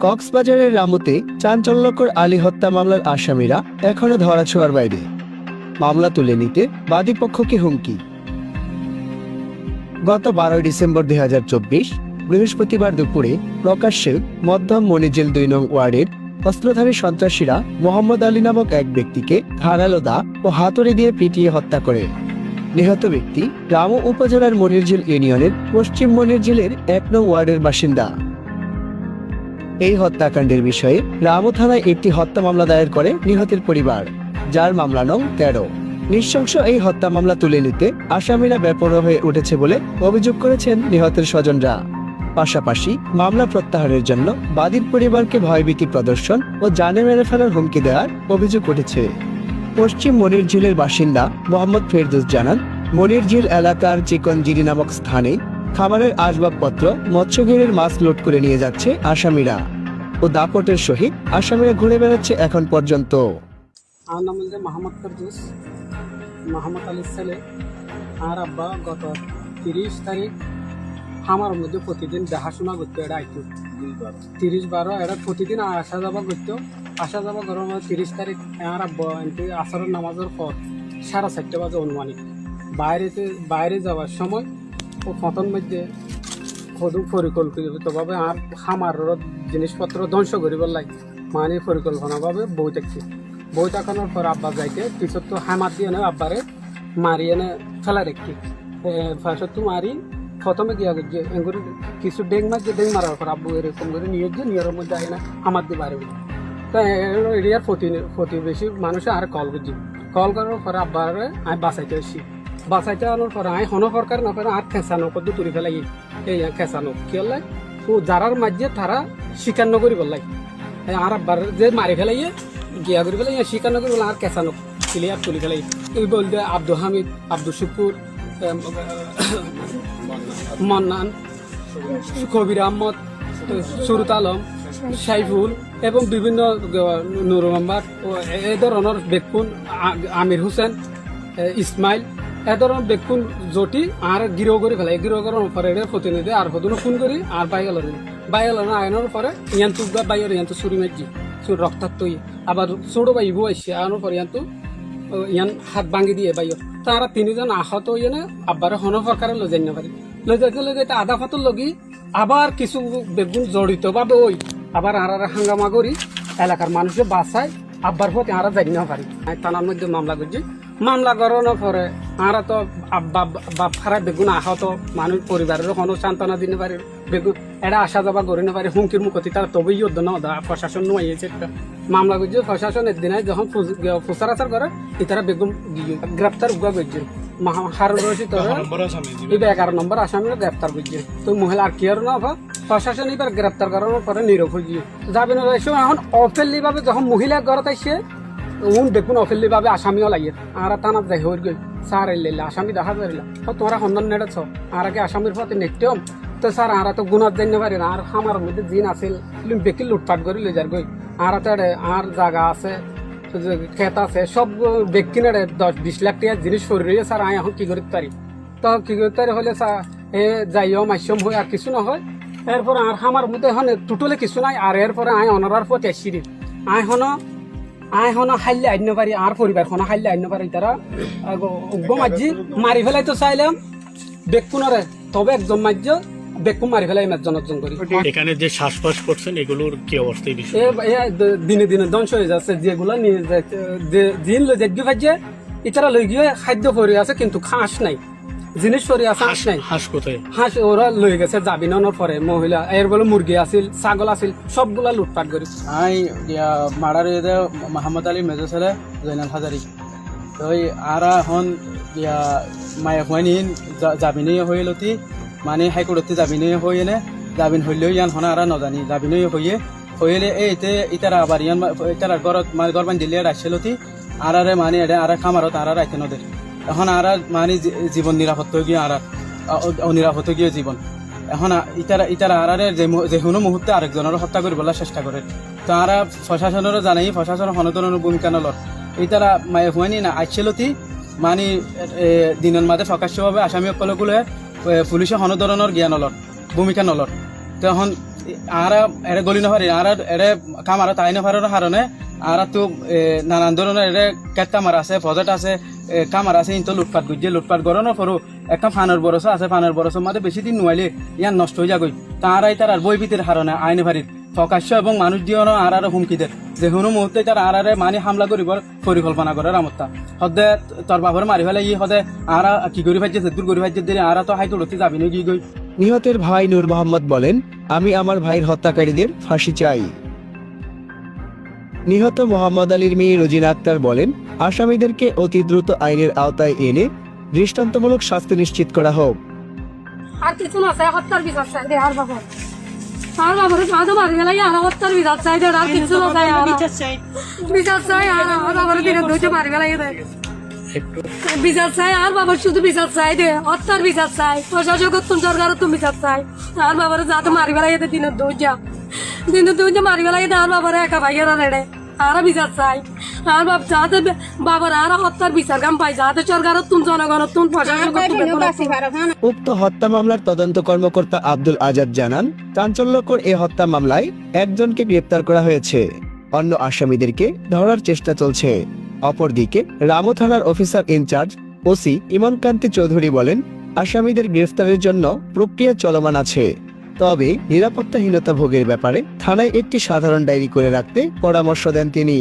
কক্সবাজারের রামুতে চাঞ্চল্যকর আলী হত্যা মামলার আসামিরা এখনও ধরাছোঁয়ার বাইরে। মামলা তুলে নিতে বাদীপক্ষকে হুমকি। গত বারোই ডিসেম্বর দুই হাজার চব্বিশ, বৃহস্পতিবার দুপুরে প্রকাশ্যে মধ্যম মনিজেল দুই নং ওয়ার্ডের অস্ত্রধারী সন্ত্রাসীরা মোহাম্মদ আলী নামক এক ব্যক্তিকে ধারালো দা ও হাতুড়ি দিয়ে পিটিয়ে হত্যা করে। নিহত ব্যক্তি রামু উপজেলার মনিরঝিল ইউনিয়নের পশ্চিম মনিরঝিলের এক নং ওয়ার্ডের বাসিন্দা। এই হত্যাকাণ্ডের বিষয়ে রামু থানায় একটি হত্যা মামলা দায়ের করে নিহতের পরিবার, যার মামলা নং তেরো। নৃশংস এই হত্যা মামলা তুলে নিতে আসামিরা বেপরোয়া হয়ে উঠেছে বলে অভিযোগ করেছেন নিহতের স্বজনরা। পাশাপাশি মামলা প্রত্যাহারের জন্য বাদীর পরিবারকে ভয়ভীতি প্রদর্শন ও জানে মেরে ফেলার হুমকি দেওয়ার অভিযোগ উঠেছে। পশ্চিম মনিরঝিলের বাসিন্দা মোহাম্মদ ফেরদুস জানান মনিরঝিল এলাকার চিকনজিরি নামক স্থানে খাবারের আসবাবপত্র মৎস্যঘেরের মাছ লোড করে নিয়ে যাচ্ছে আসামিরা ও দাপটের সহিত আসামিরা ঘুরে বেড়াচ্ছে এখন পর্যন্ত। আমার ছেলে। আর আব্বা গত তিরিশ তারিখ মধ্যে প্রতিদিন দেখাশোনা করতো এটা আইতো তিরিশ বারো এটা প্রতিদিন আসা যাওয়া করতো। আসা যাওয়া করার মধ্যে তিরিশ তারিখ আমার আব্বা আসরের নামাজের পর সাড়ে চারটে বাজে অনুমানিক। বাইরেতে বাইরে যাওয়ার সময় ও ফতন মধ্যে সদু পরিকল্পিতভাবে আর খামার জিনিসপত্র ধ্বংস করিবার লাগে। মানে পরিকল্পনাভাবে বই থাকছে। বই থাকানোর পর আব্বা যাইতে, পিছত তো হামার দিয়ে আব্বারে মারি এনে ফেলা রেখি। ফার্স্ট তো মারি, প্রথমে গিয়া গেছে এগুলো কিছু ডেং মারছে, ডেং মারার পর আব্বু এরকম করে নিয়ে গিয়ে নিয়ের মধ্যে আয় না আমার দিয়ে বাড়ি তা এরিয়ার প্রতি, প্রতিবেশী মানুষ আর কল করছি কল করার পরে আব্বারে আমি বাঁচাইতে আসছি বাঁচাইতে আনার পরে আমি হন সরকার না করে আর খেঁচানো কত তুলি ফেলাই। এই খেঁচানো কি হলে ও যারার মাঝে তারা স্বীকার নকরি বললাই। আর আব্বার যে মারি ফেলাইয়ে, গিয়া করি ফেলাই স্বীকার নকরি বলে আর কেঁচানো ক্লিয়ার তুলি ফেলাই। এই বলতে আব্দুল হামিদ, আব্দুল শুকুর মন্নান, কবির আহমদ, সুরত আলম, সাইফুল এবং বিভিন্ন নুর মোহাম্মদ এ ধরনের বেকুন আমির হোসেন ইসমাইল এ ধরনের বেকুন জটি আর গিরো করে ফেলে। গিরো করার পরে এদের প্রতিনিধি আর প্রতিনিধি ফোন করি আর বাইগল বাইগল আয়নের পরে ইয়ান তুক বাইর ইয়ান তো চুরি মারছি চুর রক্তাক্ত। আবার ছোটো বাইব আসছে আনার পরে ইয়ান তো ইয়ান হাত ভাঙি দিয়ে বাইর তারা তিনজন আহত হইয়ে না আব্বারে হন সরকারে লৈ যাই পারি লৈ যাইতে লৈ যাইতে আধা ফাতর লগি আবার কিছু বেগুন জড়িত ভাবে ওই আবার আর হাঙ্গামা করি এলাকার মানুষে বাঁচায় আব্বার পথে আরা যাই না পারি থানার মধ্যে মামলা করছি। মামলা করানোর পরে আরা তো বাপ খারা বেগুন আহত মানুষ পরিবারের কোনো সান্ত্বনা দিতে পারে বেগুন এটা আসা যাবা করে না পারে হুমকির মুখতি তারা তবেই ইয়দ্ধ না দা প্রশাসন নোয়াইছে মামলা করছে প্রশাসন একদিন যখন আচার করে ইতারা বেগুন গ্রেপ্তার উগা করছে হারুন রশিদ এবার এগারো নম্বর আসামিরা গ্রেপ্তার করছে তো মহিলা আর কি আর না বা প্রশাসন এবার গ্রেপ্তার করানোর পরে নীরব হয়ে যাবে না এখন অফেলি ভাবে যখন মহিলা ঘরত আইসে উন দেখুন অফেলি ভাবে আসামিও লাগে আর থানাত যাই হয়ে গই স্যার এলে আসামি দেখা যাইলা ও তোমরা সন্ধান নেড়েছ? আর আগে আসামির পথে নেকটেম তো স্যার আর তো গুণাত জানি পারি না? আর আমার মধ্যে জিন আছিল। বেকি লুটপাট করে লই যার গই আর তো আর জায়গা আছে খেত আছে, সব ব্যক্তি নেড়ে দশ বিশ লাখ টাকার জিনিস সরিয়ে স্যার আমি এখন কি করতে পারি তো কি করতে পারি হলে স্যার এ যাইও মাইসম হই আর কিছু নহয়। এরপরে আর আমার মধ্যে এখন, টোটালে কিছু নাই। আর এরপরে আই অনারার পথে আসছি আই হন আই হন হাইলে আইন পারি আর পরিবার হন হাইলে আইন পারি তারা উগ্র মাঝি মারি ফেলাই তো চাইলাম বেকুনরে তবে একজন মাঝ্য বেকু মারি ফেলাই একজন একজন করি। এখানে যে শ্বাসবাস করছেন এগুলোর কি অবস্থা দিনে দিনে ধ্বংস হয়ে যাচ্ছে যেগুলো নিয়ে যাচ্ছে, জিন লই দেখবি ভাজ্যে ইতারা লই গিয়ে খাদ্য পরে আছে কিন্তু খাস নাই। জিনিস পরে আছে হাঁস নাই। হাঁস কোথায়? হাঁস ওরা লই গেছে জাবিনানোর পরে। মহিলা এর বলে মুরগি আছিল ছাগল আছিল সবগুলা লুটপাট করি। আই ইয়া মারার এদে মোহাম্মদ আলী মেজো ছেলে জৈনাল হাজারি। তো আরা হন ইয়া মায়ে হুয়াইন জাবিনে হয়ে লতি মানে হাইকোর্টতে জাবিনে হয়ে নে জাবিন হইলেও ইয়ান হনা আরা নজানি জাবিনে হয়ে হইলে এই ইতে ইতারা আবার ইয়ান ইতারা ঘরত মানে ঘর বান্ধি লিয়ে রাখছে লতি আরারে মানে এটা আরা খামারত আরা রাখতে নদের এখন আরা মানে জীবন নিরাপত্তা গিয়ে আরা অনিরাপত্ত গিয়ে জীবন। এখন ইতারা ইতারা আরারে যে কোনো মুহূর্তে আরেকজনের হত্যা করিবলৈ চেষ্টা করে। তো আরা প্রশাসনেরও জানাই প্রশাসনের সনতনের ভূমিকা নলর ইতারা মায়ে হুয়ানি না আইসেলতি মানে দিনের মাঝে প্রকাশ্যভাবে আসামিসকলগুলো পুলিশে সনধৰণৰ জ্ঞান নলর ভূমিকা নলর তখন আরা এরে গলি নপারি আর এরে কামারা তাই নপারার কারণে আর তো এ, নানান ধরনের এরে কেট কামার আছে প্রজেক্ট আছে কামার আছে ইন্ত লুটপাট গুজে লুটপাট গরনের পরও একটা ফানের বরস আছে ফানের বরসের মধ্যে বেশি দিন নোয়াইলে ইয়ান নষ্ট হয়ে তারাই তার আর বই ভিতরে হারণে আইনে পারির প্রকাশ্য এবং মানুষ দিয়েও আর আর হুমকি দেয় যে কোনো মুহূর্তে তার আর আরে মানে হামলা করিবার পরিকল্পনা করে রামত্তা সদে তোর বাবার মারি ফেলে, ই সদে আর কি করি ভাইছে দূর করি ভাইছে দিলে আর তো হাইকোর্টে যাবি না কি গই নিহতের ভাই নূর মোহাম্মদ বলেন, আমি আমার ভাইয়ের হত্যাকারীদের ফাঁসি চাই। নিহত মোহাম্মদ আলীর মেয়ে রোজিনা আক্তার বলেন, আসামিদেরকে অতি দ্রুত আইনের আওতায় এনে দৃষ্টান্তমূলক শাস্তি নিশ্চিত করা হোক। আর কিছু না, চাই হত্যার বিচার চাই, দে আর বাবা আর সাধু মারি গেলে আর হত্যার বিচার চাই দে, আর কিছু না, চাই আর বিচার চাই, আর বাবার দিনে দুইটা মারি গেলে দে। বিচার চাই, আর বাবার শুধু বিচার চাই দে, হত্যার বিচার চাই, প্রশাসক সরকার তুমি বিচার চাই। আর বাবার মারি গেলে দে দিনে দুইটা। দিনে দুইটা মারি গেলে দে আর বাবার একা ভাইয়েরা রেড়ে আর বিচার চাই। আর বাপ যাতে বাবার আর হত্যার বিচার কাম পাই যাতে সরকার তুমি জনগণ তুমি উক্ত হত্যা মামলার তদন্ত কর্মকর্তা আব্দুল আজাদ জানান চাঞ্চল্যকর এ হত্যা মামলায় একজনকে গ্রেপ্তার করা হয়েছে। অন্য আসামিদেরকে ধরার চেষ্টা চলছে। অপরদিকে রামু থানার অফিসার ইনচার্জ ওসি ইমনকান্তি চৌধুরী বলেন আসামিদের গ্রেফতারের জন্য প্রক্রিয়া চলমান আছে। তবে নিরাপত্তাহীনতা ভোগের ব্যাপারে থানায় একটি সাধারণ ডায়েরি করে রাখতে পরামর্শ দেন তিনি।